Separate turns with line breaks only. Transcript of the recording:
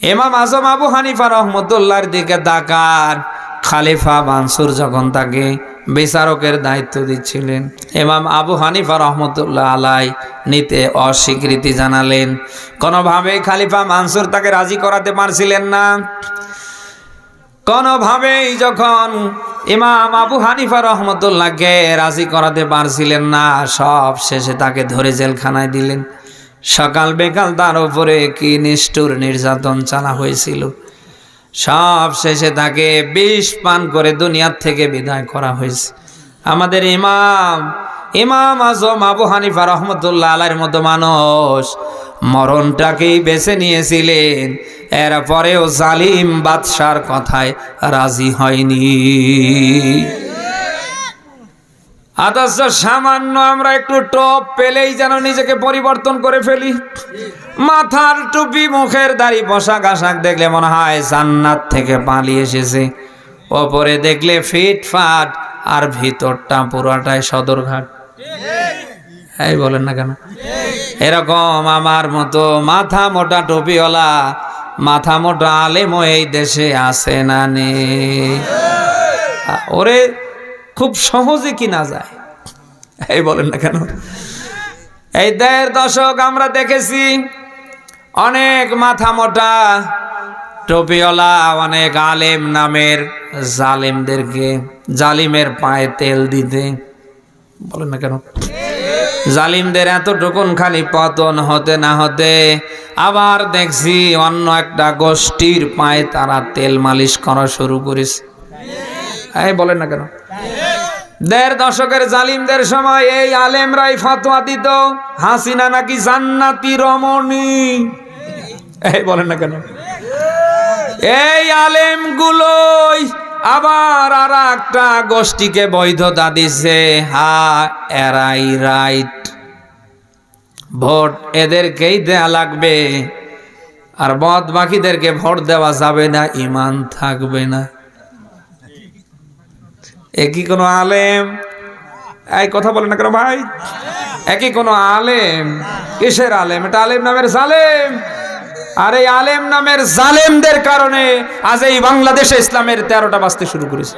এমাম আজম আবু হানিফা রহমতুল্লাহর দিকে তাকান। খালিফা মানসুর যখন তাকে বিচারকের দায়িত্ব দিচ্ছিলেন এমাম আবু হানিফা রহমতুল্লাহ আলাই নিতে অস্বীকৃতি জানালেন। কোনোভাবেই খালিফা মানসুর তাকে রাজি করাতে পারছিলেন না। কোনোভাবেই যখন ইমাম আবু হানিফা রহমতুল্লাহকে রাজি করাতে পারছিলেন না, সব শেষে তাকে ধরে জেলখানায় দিলেন। সকাল বেকাল তার উপরে কি নিষ্ঠুর নির্যাতন চালা হয়েছিল। সব শেষে তাকে বিষ পান করে দুনিয়ার থেকে বিদায় করা হয়েছে। আমাদের ইমাম ইমাম আজম আবু হানিফা রহমতুল্লাহ আলাইয়ের মতো মানুষ মরণটাকেই বেছে নিয়েছিলেন। এরপরেও জালিম বাদশার কথায় রাজি হয়নি। অথচ সামান্য আমরা একটু টপ পেলেই যেন নিজেকে পরিবর্তন করে ফেলি। মাথার টুপি, মুখের দাড়ি, পোশাক আশাক দেখলে মনে হয় জান্নাত থেকে পালিয়ে এসেছে। ওপরে দেখলে ফিটফাট আর ভিতরটা পুরাটাই সদরঘাট। এই বলেন না কেন? এরকম আমার মতো মাথা মোটা টুপিওয়ালা, মাথা মোটা আলেমও এই দেশে আসে না নে ওরে খুব সহজে কিনা যায়। এই বলেন না কেন? এই দেড় দশক আমরা দেখেছি, অনেক মাথা মোটা টপিওয়ালা, অনেক আলেম নামের জালেমদেরকে, জালিমের পায়ে তেল দিতে। বলেন না কেন? জালিমদের এতটুকুন খালি পতন হতে না হতে আবার দেখছি অন্য একটা গোষ্ঠীর পায়ে তারা তেল মালিশ করা শুরু করেছে। এই বলেন না কেন? দেড় দশকের জালিমদের সময় এই আলেমরাই ফতোয়া দিত, হাসিনা নাকি জান্নাতি রমণী। এই বলেন না কেন? এই আলেমগুলোই আবার আর একটা গোষ্ঠীকে বৈধতা দিছে। হা, এরাই রাইট। ভোট এদেরকেই দেয়া লাগবে, আর বদ বাকিদেরকে ভোট দেওয়া যাবে না, ইমান থাকবে না। একই কোনো আলেম? এই কথা বলে না কেন ভাই? একই কোনো আলেম? কিসের আলেম? এটা আলেম নামের জালেম। আর এই আলেম নামের জালেমদের কারণে আজ এই বাংলাদেশে ইসলামের তেরোটা বাঁচতে শুরু করেছে।